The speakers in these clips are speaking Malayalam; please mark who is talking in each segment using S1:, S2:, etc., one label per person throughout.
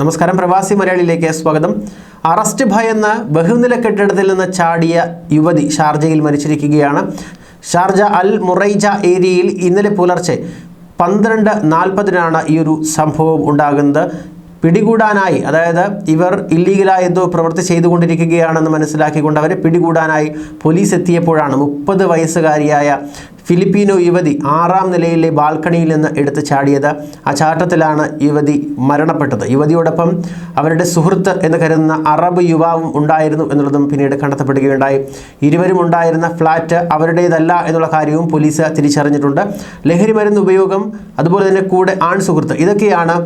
S1: നമസ്കാരം. പ്രവാസി മലയാളിയിലേക്ക് സ്വാഗതം. അറസ്റ്റ് ഭയന്ന് ബഹുനില കെട്ടിടത്തിൽ നിന്ന് ചാടിയ യുവതി ഷാർജയിൽ മരിച്ചിരിക്കുകയാണ്. ഷാർജ അൽ മുറൈജ ഏരിയയിൽ ഇന്നലെ പുലർച്ചെ പന്ത്രണ്ട് നാൽപ്പതിനാണ് ഈ ഒരു സംഭവം ഉണ്ടാകുന്നത്. പിടികൂടാനായി അതായത് ഇവർ ഇല്ലീഗലായ എന്തോ പ്രവൃത്തി ചെയ്തുകൊണ്ടിരിക്കുകയാണെന്ന് മനസ്സിലാക്കിക്കൊണ്ട് അവരെ പിടികൂടാനായി പോലീസ് എത്തിയപ്പോഴാണ് മുപ്പത് വയസ്സുകാരിയായ ഫിലിപ്പീനോ യുവതി ആറാം നിലയിലെ ബാൽക്കണിയിൽ നിന്ന് എടുത്തു ചാടിയത് ആ ചാട്ടത്തിലാണ് യുവതി മരണപ്പെട്ടത്. യുവതിയോടൊപ്പം അവരുടെ സുഹൃത്ത് എന്ന് കരുതുന്ന അറബ് യുവാവും ഉണ്ടായിരുന്നു എന്നുള്ളതും പിന്നീട് കണ്ടെത്തപ്പെടുകയുണ്ടായി. ഇരുവരും ഉണ്ടായിരുന്ന ഫ്ലാറ്റ് അവരുടേതല്ല എന്നുള്ള കാര്യവും പോലീസ് തിരിച്ചറിഞ്ഞിട്ടുണ്ട്. ലഹരി മരുന്ന് ഉപയോഗം അതുപോലെ തന്നെ കൂടെ ആൺ സുഹൃത്ത് ഇതൊക്കെയാണ്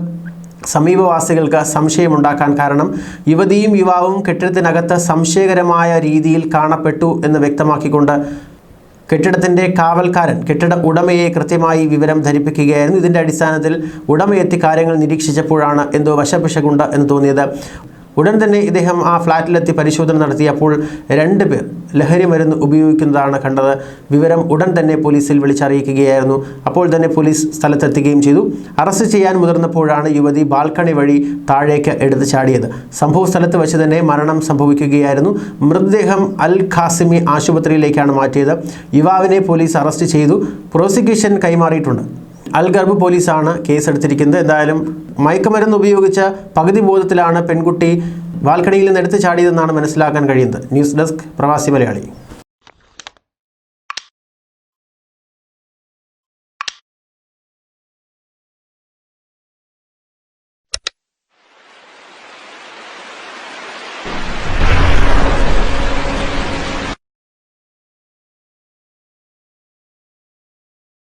S1: സമീപവാസികൾക്ക് സംശയമുണ്ടാക്കാൻ കാരണം. യുവതിയും യുവാവും കെട്ടിടത്തിനകത്ത് സംശയകരമായ രീതിയിൽ കാണപ്പെട്ടു എന്ന് വ്യക്തമാക്കിക്കൊണ്ട് കെട്ടിടത്തിന്റെ കാവൽക്കാരൻ കെട്ടിട ഉടമയെ കൃത്യമായി വിവരം ധരിപ്പിക്കുകയായിരുന്നു. ഇതിന്റെ അടിസ്ഥാനത്തിൽ ഉടമയെത്തി കാര്യങ്ങൾ നിരീക്ഷിച്ചപ്പോഴാണ് എന്തോ വശപിശകുണ്ട് എന്ന് തോന്നിയത്. ഉടൻ തന്നെ ഇദ്ദേഹം ആ ഫ്ലാറ്റിലെത്തി പരിശോധന നടത്തിയപ്പോൾ രണ്ട് പേർ ലഹരി മരുന്ന് ഉപയോഗിക്കുന്നതാണ് കണ്ടത്. വിവരം ഉടൻ തന്നെ പോലീസിൽ വിളിച്ചറിയിക്കുകയായിരുന്നു. അപ്പോൾ തന്നെ പോലീസ് സ്ഥലത്തെത്തുകയും ചെയ്തു. അറസ്റ്റ് ചെയ്യാൻ മുതിർന്നപ്പോഴാണ് യുവതി ബാൽക്കണി വഴി താഴേക്ക് എടുത്തു ചാടിയത്. സംഭവ സ്ഥലത്ത് വെച്ച് തന്നെ മരണം സംഭവിക്കുകയായിരുന്നു. മൃതദേഹം അൽ ഖാസിമി ആശുപത്രിയിലേക്കാണ് മാറ്റിയത്. യുവാവിനെ പോലീസ് അറസ്റ്റ് ചെയ്തു. പ്രോസിക്യൂഷൻ കൈമാറിയിട്ടുണ്ട്. അൽഗർബ് പോലീസാണ് കേസെടുത്തിരിക്കുന്നത്. എന്തായാലും മയക്കുമരുന്ന് ഉപയോഗിച്ച പകുതി ബോധത്തിലാണ് പെൺകുട്ടി ബാൽക്കണിയിൽ നിന്ന് എടുത്ത് ചാടിയതെന്നാണ് മനസ്സിലാക്കാൻ കഴിയുന്നത്. ന്യൂസ് ഡെസ്ക് പ്രവാസി മലയാളി.